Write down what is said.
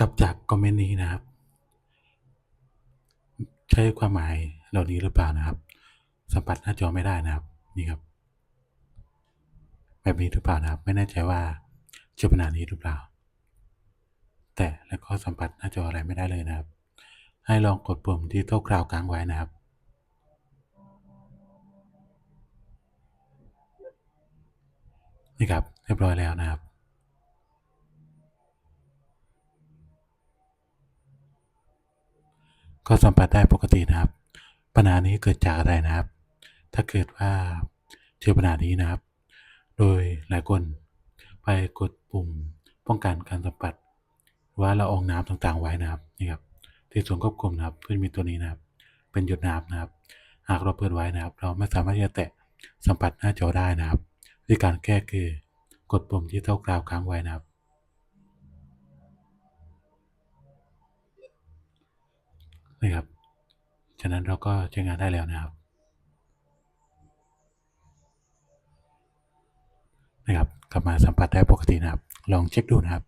กับจากคอมเมนต์นี้นะครับ ใช่ความหมายเหล่านี้หรือเปล่านะครับ สัมผัสหน้าจอไม่ได้นะครับนี่ครับ แบบนี้หรือเปล่านะครับ ไม่แน่ใจว่าเจอปัญหานี้หรือเปล่า แต่แล้วก็สัมผัสหน้าจออะไรไม่ได้เลยนะครับ ให้ลองกดปุ่มที่โต๊ะกราวกลางไว้นะครับนี่ครับเรียบร้อยแล้วนะครับ ก็สัมผัสได้ปกตินะครับ ปัญหานี้เกิดจากอะไรนะครับ ถ้าเกิดว่าเจอปัญหานี้นะครับ โดยหลายคนไปกดปุ่มป้องกันการสัมผัสว่าละอองน้ำต่างๆไว้นะครับนี่ครับที่ส่วนควบคุมนะครับก็จะมีตัวนี้นะครับ เป็นหยดน้ำนะครับ หากเราเปิดไว้นะครับ เราไม่สามารถที่จะแตะสัมผัสหน้าจอได้นะครับวิธีการแก้คือกดปุ่มที่เท่ากราวค้างไว้นะครับ นะครับ ฉะนั้นเราก็ใช้งานได้แล้วนะครับนะครับ กลับมาสัมผัสได้ปกตินะครับ ลองเช็คดูนะครับ